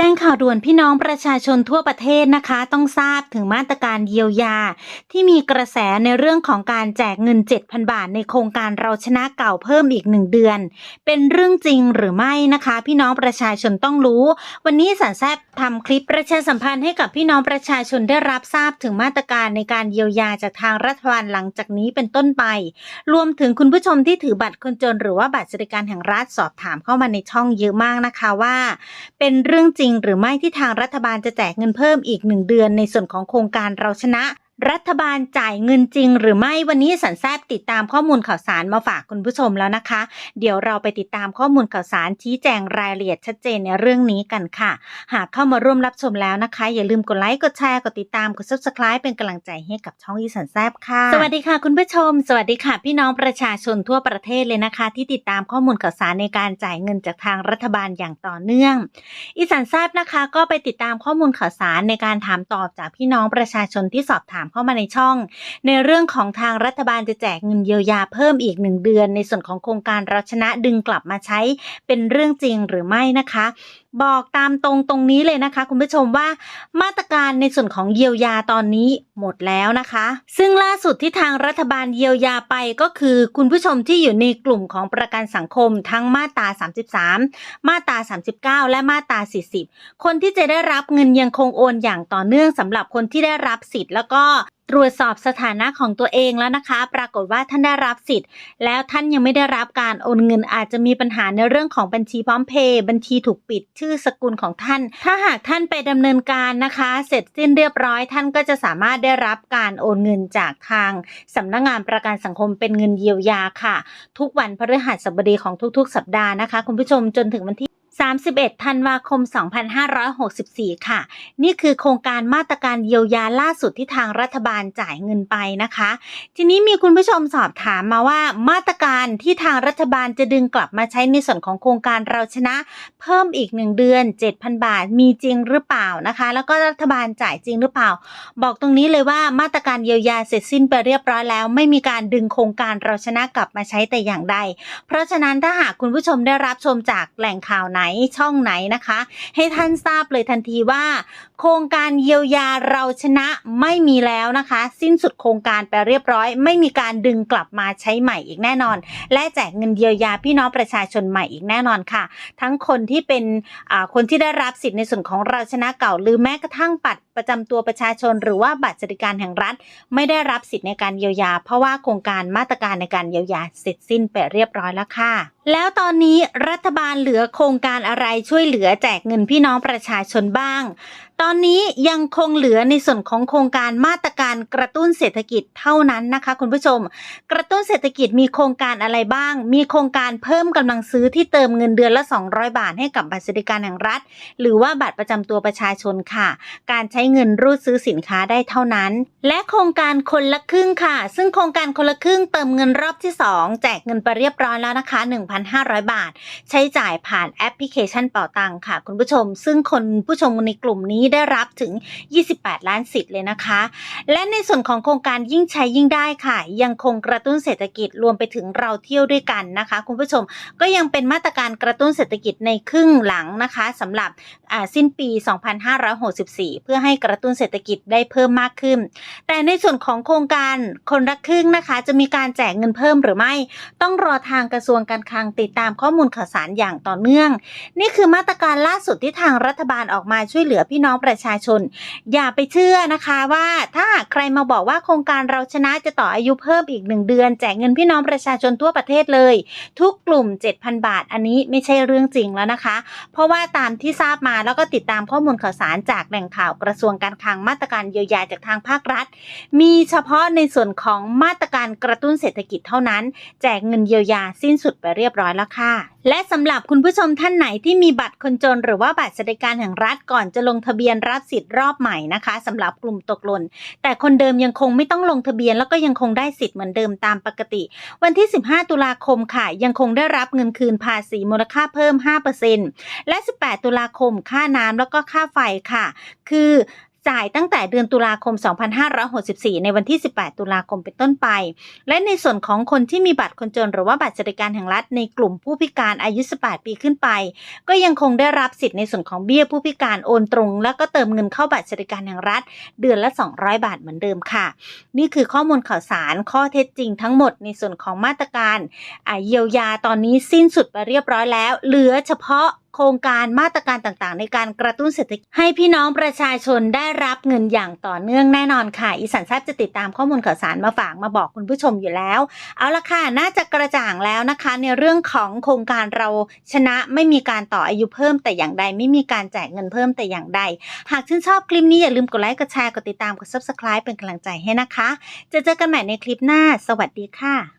แจ้งข่าวด่วนพี่น้องประชาชนทั่วประเทศนะคะ ต้องทราบถึงมาตรการเยียวยา ที่มีกระแสในเรื่องของการแจกเงิน 7,000 บาทในโครงการเราชนะเก่าเพิ่มอีก1เดือน เป็นเรื่องจริงหรือไม่นะคะ พี่น้องประชาชนต้องรู้ วันนี้สันแซบทำคลิปประชาสัมพันธ์ให้กับพี่น้องประชาชนได้รับทราบถึงมาตรการในการเยียวยาจากทางรัฐบาลหลังจากนี้เป็นต้นไป รวมถึงคุณผู้ชมที่ถือบัตรคนจน หรือว่าบัตรสวัสดิการแห่งรัฐสอบถามเข้ามาในช่องเยอะมากนะคะว่า เป็นเรื่องจริงหรือไม่ที่ทางรัฐบาลจะแจกเงินเพิ่มอีกหนึ่งเดือนในส่วนของโครงการเราชนะ รัฐบาลจ่ายเงินจริงหรือไม่วันนี้สันแซบติดตามข้อมูลข่าวสารมาฝากคุณผู้ชมแล้วนะคะ เดี๋ยวเราไปติดตามข้อมูลข่าวสารชี้แจงรายละเอียดชัดเจนในเรื่องนี้กันค่ะ หากเข้ามาร่วมรับชมแล้วนะคะ อย่าลืมกดไลค์กดแชร์กดติดตามกด subscribe เป็นกำลังใจให้กับช่องอีสันแซบค่ะ สวัสดีค่ะคุณผู้ชม สวัสดีค่ะ พี่น้องประชาชนทั่วประเทศเลยนะคะ ที่ติดตามข้อมูลข่าวสารในการจ่ายเงินจากทางรัฐบาลอย่างต่อเนื่อง อีสานทราบนะคะ ก็ไปติดตามข้อมูลข่าวสารในการถามตอบจากพี่น้องประชาชนที่สอบถามเข้ามาในช่อง ในเรื่องของทางรัฐบาลจะแจกเงินเยียวยาเพิ่มอีกหนึ่งเดือน ในส่วนของโครงการเราชนะดึงกลับมาใช้เป็นเรื่องจริงหรือไม่นะคะ บอกตามตรงตรงนี้เลยนะคะ คุณผู้ชมว่ามาตรการในส่วนของเยียวยาตอนนี้หมดแล้วนะคะ ซึ่งล่าสุดที่ทางรัฐบาลเยียวยาไปก็คือ คุณผู้ชมที่อยู่ในกลุ่มของประกันสังคมทั้งมาตรา 33 มาตรา 39 และมาตรา 40 คนที่จะได้รับเงินยังคงโอนอย่างต่อเนื่องสำหรับคนที่ได้รับสิทธิ์แล้วก็ตรวจสอบสถานะของตัวเองแล้วนะคะ ปรากฏว่าท่านได้รับสิทธิ์ แล้วท่านยังไม่ได้รับการโอนเงินอาจจะมีปัญหาในเรื่องของบัญชีพร้อมเพย์บัญชีถูกปิดชื่อสกุลของท่าน ถ้าหากท่านไปดำเนินการนะคะ เสร็จสิ้นเรียบร้อย ท่านก็จะสามารถได้รับการโอนเงินจากทางสำนักงานประกันสังคมเป็นเงินเยียวยาค่ะ ทุกวันพฤหัสบดีของทุกๆ สัปดาห์นะคะ คุณผู้ชมจนถึงวันที่ 31 ธันวาคม 2564 ค่ะ นี่คือโครงการมาตรการเยียวยาล่าสุดที่ทางรัฐบาลจ่ายเงินไปนะคะ ทีนี้มีคุณผู้ชมสอบถามมาว่ามาตรการที่ทางรัฐบาลจะดึงกลับมาใช้ในส่วนของโครงการเราชนะ เพิ่มอีก 1 เดือน 7,000 บาทมีจริงหรือเปล่านะคะ แล้วก็รัฐบาลจ่ายจริงหรือเปล่า บอกตรงนี้เลยว่ามาตรการเยียวยาเสร็จสิ้นไปเรียบร้อยแล้ว ไม่มีการดึงโครงการเราชนะกลับมาใช้แต่อย่างใด เพราะฉะนั้นถ้าหากคุณผู้ชมได้รับชมจากแหล่งข่าวไหนช่องไหนนะคะ ให้ท่านทราบเลยทันทีว่า โครงการเยียวยาเราชนะไม่มีแล้วนะคะ สิ้นสุดโครงการไปเรียบร้อย ไม่มีการดึงกลับมาใช้ใหม่อีกแน่นอน และแจกเงินเยียวยาพี่น้องประชาชนใหม่อีกแน่นอนค่ะ ทั้งคนที่เป็นคนที่ได้รับสิทธิ์ในส่วนของเราชนะเก่า หรือแม้กระทั่งบัตรประจำตัวประชาชน หรือว่าบัตรสวัสดิการแห่งรัฐ ไม่ได้รับสิทธิ์ในการเยียวยา เพราะว่าโครงการมาตรการในการเยียวยาเสร็จสิ้นไปเรียบร้อยแล้วค่ะ แล้วตอนนี้รัฐบาลเหลือโครงการอะไรช่วยเหลือแจกเงินพี่น้องประชาชนบ้าง ตอนนี้ยังคงเหลือในส่วนของโครงการมาตรการกระตุ้นเศรษฐกิจเท่านั้นนะคะคุณผู้ชม กระตุ้นเศรษฐกิจมีโครงการอะไรบ้าง มีโครงการเพิ่มกำลังซื้อที่เติมเงินเดือนละ 200 บาทให้กับบัตรสวัสดิการแห่งรัฐ หรือว่าบัตรประจำตัวประชาชนค่ะ การใช้เงินรูดซื้อสินค้าได้เท่านั้น และโครงการคนละครึ่งค่ะ ซึ่งโครงการคนละครึ่งเติมเงินรอบที่ 2 แจกเงินไปเรียบร้อยแล้วนะคะ 1,500 บาท ใช้จ่ายผ่านแอปพลิเคชันเป่าตังค่ะ คุณผู้ชม ซึ่งคนผู้ชมในกลุ่มนี้ได้รับถึง 28 ล้านสิทธิ์เลยนะคะ และในส่วนของโครงการยิ่งใช้ยิ่งได้ค่ะ ยังคงกระตุ้นเศรษฐกิจรวมไปถึงเราเที่ยวด้วยกันนะคะ คุณผู้ชมก็ยังเป็นมาตรการกระตุ้นเศรษฐกิจในครึ่งหลังนะคะสำหรับอ่าสิ้นปี 2564 เพื่อให้กระตุ้นเศรษฐกิจได้เพิ่มมากขึ้น แต่ในส่วนของโครงการคนละครึ่งนะคะ จะมีการแจกเงินเพิ่มหรือไม่ ต้องรอทางกระทรวงการคลังติดตามข้อมูลข่าวสารอย่างต่อเนื่อง นี่คือมาตรการล่าสุดที่ทางรัฐบาลออกมาช่วยเหลือพี่น้องประชาชน อย่าไปเชื่อนะคะว่าถ้าใครมาบอกว่าโครงการเราชนะจะต่ออายุเพิ่มอีกหนึ่งเดือน แจกเงินพี่น้องประชาชนทั่วประเทศเลย ทุกกลุ่ม 7,000 บาท อันนี้ไม่ใช่เรื่องจริงแล้วนะคะ เพราะว่าตามที่ทราบมาแล้วก็ติดตามข้อมูลข่าวสารจากแหล่งข่าวกระทรวงการคลังมาตรการเยียวยาจากทางภาครัฐ มีเฉพาะในส่วนของมาตรการกระตุ้นเศรษฐกิจเท่านั้น แจกเงินเยียวยาสิ้นสุดไปเรียบร้อยแล้วค่ะ และสำหรับคุณผู้ชมท่านไหนที่มีบัตรคนจน หรือว่าบัตรสวัสดิการแห่งรัฐก่อนจะลงทะเบียนรับสิทธิ์รอบใหม่นะคะสำหรับกลุ่มตกหล่นแต่คนเดิมยังคงไม่ต้องลงทะเบียนแล้วก็ยังคงได้สิทธิ์เหมือนเดิมตามปกติ วันที่ 15 ตุลาคมค่ะ ยังคงได้รับเงินคืนภาษีมูลค่าเพิ่ม 5%และ 18 ตุลาคมค่าน้ำแล้วก็ค่าไฟค่ะ คือ จ่ายตั้งแต่เดือนตุลาคม 2564 ในวันที่ 18 ตุลาคมเป็นต้นไป และในส่วนของคนที่มีบัตรคนจนหรือว่าบัตรสวัสดิการแห่งรัฐในกลุ่มผู้พิการอายุ 18 ปีขึ้นไป ก็ยังคงได้รับสิทธิ์ในส่วนของเบี้ยผู้พิการโอนตรง แล้วก็เติมเงินเข้าบัตรสวัสดิการแห่งรัฐ เดือนละ 200 บาทเหมือนเดิมค่ะ นี่คือข้อมูลข่าวสารข้อเท็จจริงทั้งหมดในส่วนของมาตรการเยียวยาตอนนี้สิ้นสุดไปเรียบร้อยแล้ว เหลือเฉพาะ โครงการมาตรการต่างๆ ในการกระตุ้นเศรษฐกิจให้พี่น้องประชาชนได้รับเงินอย่างต่อเนื่องแน่นอนค่ะ อีสันแซบจะติดตามข้อมูลข่าวสารมาฝากมาบอกคุณผู้ชมอยู่แล้ว เอาละค่ะ น่าจะกระจ่างแล้วนะคะ ในเรื่องของโครงการเราชนะไม่มีการต่ออายุเพิ่มแต่อย่างใด ไม่มีการแจกเงินเพิ่มแต่อย่างใด หากชื่นชอบคลิปนี้อย่าลืมกดไลค์กดแชร์กดติดตามกด subscribe เป็นกำลังใจให้นะคะ จะเจอกันใหม่ในคลิปหน้า สวัสดีค่ะ